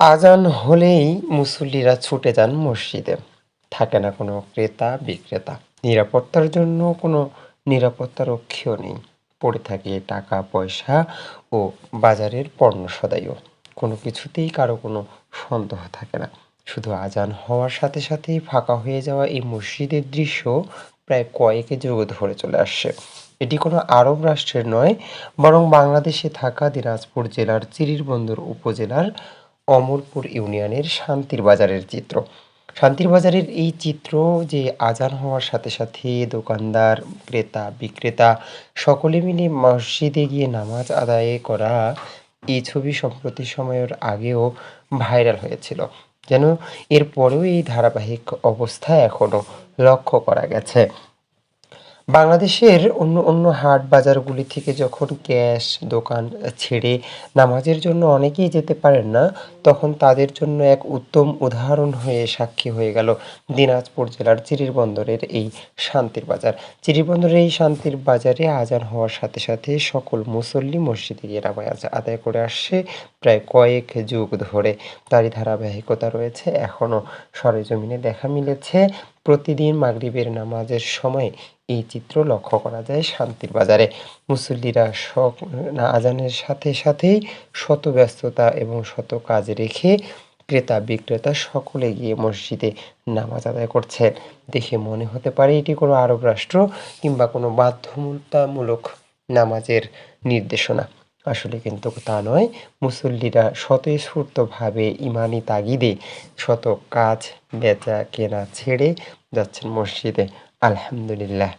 আজান হলেই মুসল্লিরা ছুটে যান মসজিদে। থাকে না কোনো ক্রেতা, বিক্রেতা। নিরাপত্তার জন্য কোনো নিরাপত্তারক্ষীও নেই। পড়ে থাকে টাকা, পয়সা ও বাজারের পণ্য সদাইও। কোনো কিছুতেই কারও কোনো সন্দেহ থাকে না। শুধু আজান হওয়ার সাথে সাথেই ফাঁকা হয়ে যাওয়া এই মসজিদের দৃশ্য প্রায় কয়েক যুগ ধরে চলে আসছে। এটি কোনো আরব রাষ্ট্রের নয়, বরং বাংলাদেশে থাকা দিনাজপুর জেলার চিরিরবন্দর উপজেলার অমরপুর ইউনিয়নের শান্তির বাজারের চিত্র। শান্তির বাজারের এই চিত্র যে আজান হওয়ার সাথে সাথে দোকানদার, ক্রেতা, বিক্রেতা সকলে মিলে মসজিদে গিয়ে নামাজ আদায় করা এই ছবি সম্প্রতি সময়ের আগেও ভাইরাল হয়েছিল। যেন এরপরেও এই ধারাবাহিক অবস্থা এখনও লক্ষ্য করা গেছে। বাংলাদেশের অন্য অন্য হাট বাজারগুলি থেকে যখন ক্যাশ দোকান ছেড়ে নামাজের জন্য অনেকেই যেতে পারেন না, তখন তাদের জন্য এক উত্তম উদাহরণ হয়ে সাক্ষী হয়ে গেল দিনাজপুর জেলার চিরিরবন্দরের এই শান্তির বাজার। চিরিরবন্দরের এই শান্তির বাজারে আজান হওয়ার সাথে সাথে সকল মুসল্লি মসজিদে গিয়ে নামাজ আদায় করে আসছে প্রায় কয়েক যুগ ধরে। তারই ধারাবাহিকতা রয়েছে এখনও। সরেজমিনে দেখা মিলেছে প্রতিদিন মাগরিবের নামাজের সময় এই চিত্র লক্ষ্য করা যায় শান্তির বাজারে। মুসল্লিরা শখ আজানের সাথে সাথেই শত ব্যস্ততা এবং শত কাজ রেখে ক্রেতা, বিক্রেতা সকলে গিয়ে মসজিদে নামাজ আদায় করছেন। দেখে মনে হতে পারে এটি কোনো আরব রাষ্ট্র কিংবা কোনো বাধ্যতামূলক নামাজের নির্দেশনা। আসলে কিন্তু তা নয়। মুসল্লিরা স্বতঃস্ফূর্তভাবে ইমানি তাগিদে শত কাজ, বেচা কেনা ছেড়ে যাচ্ছেন মসজিদে। আলহামদুলিল্লাহ।